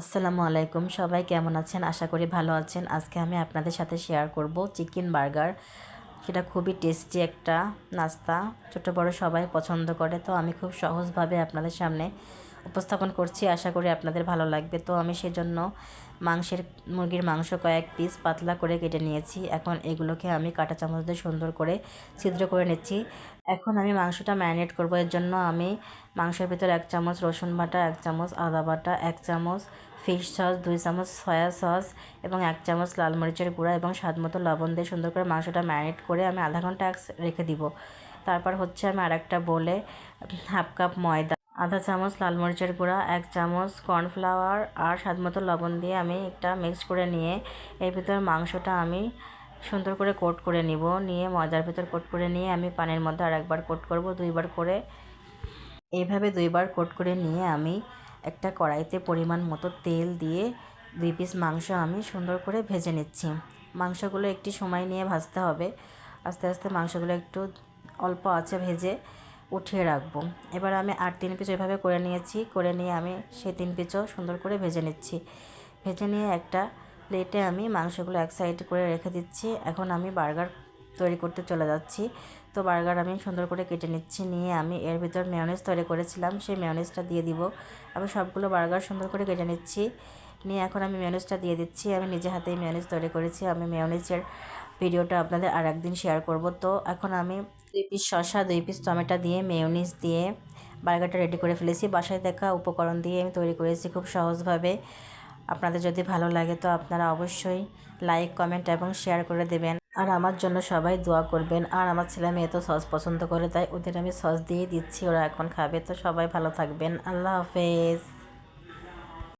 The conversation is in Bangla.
আসসালামু আলাইকুম। সবাই কেমন আছেন? আশা করি ভালো আছেন। আজকে আমি আপনাদের সাথে শেয়ার করব চিকেন বার্গার সেটা খুবই টেস্টি একটা নাস্তা। ছোট বড় সবাই পছন্দ করে, তো আমি খুব সহজভাবে আপনাদের সামনে উপস্থাপন করছি, আশা করি আপনাদের ভালো লাগবে। তো আমি সেজন্য মাংসের, মুরগির মাংস কয়েক পিস পাতলা করে কেটে নিয়েছি। এখন এগুলোকে আমি কাঁটা চামচ দিয়ে সুন্দর করে ছিদ্র করে নিচ্ছি। এখন আমি মাংসটা ম্যারিনেট করব। এর জন্য আমি মাংসের ভিতর এক চামচ রসুন বাটা, এক চামচ আদা বাটা, এক চামচ ফিশ সস দুই চামচ সয়া সস এবং এক চামচ লাল মরিচের গুঁড়া এবং স্বাদ মতো লবণ দিয়ে সুন্দর করে মাংসটা ম্যারিনেট করে আমি আধা ঘণ্টা রেখে দিব। তারপর হচ্ছে আমি আরেকটা বলে হাফ কাপ ময়দা আধা চামচ লাল মরিচের গুঁড়া, এক চামচ কর্নফ্লাওয়ার আর স্বাদ মতো লবণ দিয়ে আমি একটা মিক্স করে নিয়ে এর ভিতর মাংসটা আমি সুন্দর করে কোট করে নিব। নিয়ে ময়দার ভিতর কোট করে নিয়ে আমি পানির মধ্যে আর একবার কোট করব, দুইবার করে। এইভাবে দুইবার কোট করে নিয়ে আমি একটা কড়াইতে পরিমাণ মতো তেল দিয়ে দুই পিস মাংস আমি সুন্দর করে ভেজে নিচ্ছি। মাংসগুলো একটি সময় নিয়ে ভাজতে হবে। আস্তে আস্তে মাংসগুলো একটু অল্প আছে ভেজে উঠিয়ে রাখব। এবার আমি আর তিন পিস এভাবে করে নিয়েছি, করে নিয়ে আমি সে তিন পিসও সুন্দর করে ভেজে নিচ্ছি। ভেজে নিয়ে একটা প্লেটে আমি মাংসগুলো এক সাইড করে রেখে দিচ্ছি। এখন আমি বার্গার তৈরি করতে চলে যাচ্ছি। তো বার্গার আমি সুন্দর করে কেটে নিচ্ছি, নিয়ে আমি এর ভিতর মেয়নিজ তৈরি করেছিলাম, সেই মেয়নিজটা দিয়ে দিব। আমি সবগুলো বার্গার সুন্দর করে কেটে নিচ্ছি, নিয়ে এখন আমি মেয়নিজটা দিয়ে দিচ্ছি। আমি নিজে হাতেই মেয়নিজ তৈরি করেছি, আমি মেয়নিজের ভিডিওটা আপনাদের আর একদিন শেয়ার করব। তো এখন আমি দুই পিস শসা, দুই পিস টমেটো দিয়ে মেয়নিজ দিয়ে বার্গারটা রেডি করে ফেলেছি। বাসায় দেখা উপকরণ দিয়ে আমি তৈরি করেছি খুব সহজভাবে। আপনাদের যদি ভালো লাগে তো আপনারা অবশ্যই লাইক কমেন্ট এবং শেয়ার করে দেবেন। আর আমার জন্য সবাই দোয়া করবেন। আর আমার ছেলে মেয়ে তো সস পছন্দ করে, তাই ওদের আমি সস দিয়ে দিচ্ছি, ওরা এখন খাবে। তো সবাই ভালো থাকবেন। আল্লাহ হাফেজ।